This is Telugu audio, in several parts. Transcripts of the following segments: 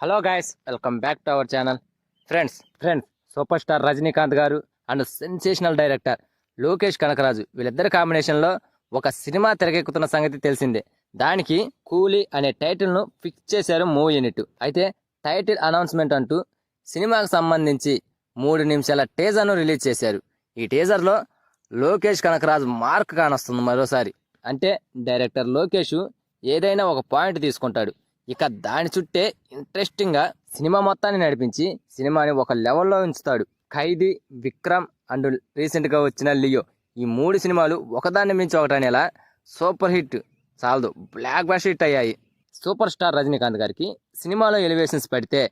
Hello guys welcome back to our channel. Friends friends superstar Rajinikanth garu and sensational director Lokesh Kanagaraj వీళ్ళిద్దరి కాంబినేషన్లో ఒక సినిమా తెరకెక్కుతున్న సంగతి తెలిసిందే. దానికి కూలీ అనే టైటిల్ను ఫిక్స్ చేశారు మూవీ యూనిట్. అయితే టైటిల్ అనౌన్స్మెంట్ అంటూ సినిమాకు సంబంధించి మూడు నిమిషాల టీజర్ను రిలీజ్ చేశారు. ఈ టీజర్లో లోకేష్ కనకరాజు మార్క్ కానొస్తుంది మరోసారి. అంటే డైరెక్టర్ లోకేష్ ఏదైనా ఒక పాయింట్ తీసుకుంటాడు. ఇక దాని చుట్టే ఇంట్రెస్టింగ్గా సినిమా మొత్తాన్ని నడిపించి సినిమాని ఒక లెవెల్లో ఉంచుతాడు. ఖైదీ విక్రమ్ అండ్ రీసెంట్గా వచ్చిన లియో. ఈ మూడు సినిమాలు ఒకదాన్ని మించి ఒకటనేలా సూపర్ హిట్ చాలదు బ్లాక్ బస్ట్ హిట్ అయ్యాయి. సూపర్ స్టార్ రజనీకాంత్ గారికి సినిమాలో ఎలివేషన్స్ పెడితే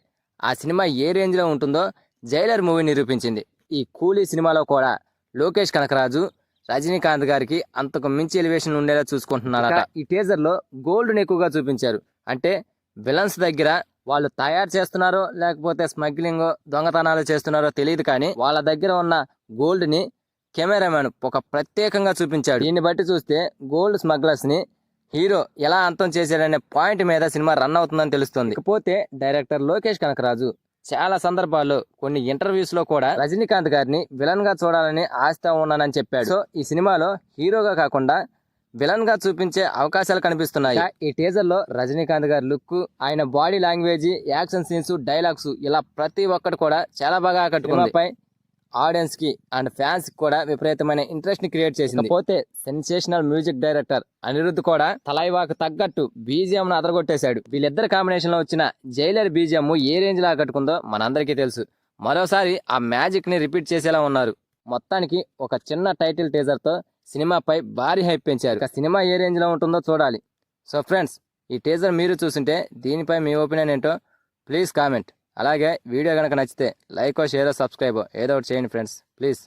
ఆ సినిమా ఏ రేంజ్లో ఉంటుందో జైలర్ మూవీ నిరూపించింది. ఈ కూలీ సినిమాలో కూడా లోకేష్ కనకరాజు రజనీకాంత్ గారికి అంతకు మించి ఎలివేషన్ ఉండేలా చూసుకుంటున్నారట. ఈ టీజర్లో గోల్డ్ను ఎక్కువగా చూపించారు. అంటే విలన్స్ దగ్గర వాళ్ళు తయారు చేస్తున్నారో లేకపోతే స్మగ్లింగ్ దొంగతనాలు చేస్తున్నారో తెలియదు కానీ వాళ్ళ దగ్గర ఉన్న గోల్డ్ని కెమెరామెన్ ఒక ప్రత్యేకంగా చూపించాడు. దీన్ని బట్టి చూస్తే గోల్డ్ స్మగ్లర్స్ని హీరో ఎలా అంతం చేశాడనే పాయింట్ మీద సినిమా రన్ అవుతుందని తెలుస్తుంది. ఇకపోతే డైరెక్టర్ లోకేష్ కనకరాజు చాలా సందర్భాల్లో కొన్ని ఇంటర్వ్యూస్లో కూడా రజనీకాంత్ గారిని విలన్గా చూడాలని ఆశతో ఉన్నానని చెప్పాడు. సో ఈ సినిమాలో హీరోగా కాకుండా విలన్గా చూపించే అవకాశాలు కనిపిస్తున్నాయి. ఈ టీజర్లో రజనీకాంత్ గారి లుక్ ఆయన body language action scenes dialogues ఇలా ప్రతి ఒక్కటి కూడా చాలా బాగా ఆకట్టుకున్నాయి ఆడియన్స్కి అండ్ ఫ్యాన్స్కి కూడా విపరీతమైన ఇంట్రెస్ట్ని క్రియేట్ చేసింది. పోతే సెన్సేషనల్ మ్యూజిక్ డైరెక్టర్ అనిరుద్ధ్ కూడా తలైవాకు తగ్గట్టు బీజిఎం ను అదరగొట్టేశాడు. వీళ్ళిద్దరు కాంబినేషన్లో వచ్చిన జైలర్ బీజిఎం ఏ రేంజ్లో ఆకట్టుకుందో మనందరికీ తెలుసు. మరోసారి ఆ మ్యాజిక్ని రిపీట్ చేసేలా ఉన్నారు. మొత్తానికి ఒక చిన్న టైటిల్ టీజర్తో సినిమాపై భారీ హైప్ పెంచారు. ఇక సినిమా ఏ రేంజ్లో ఉంటుందో చూడాలి. సో ఫ్రెండ్స్ ఈ టీజర్ మీరు చూసింటే దీనిపై మీ ఒపీనియన్ ఏంటో ప్లీజ్ కామెంట్. అలాగే వీడియో కనుక నచ్చితే లైక్ షేర్ సబ్స్క్రైబ్ ఏదో ఒకటి చేయండి ఫ్రెండ్స్. ప్లీజ్.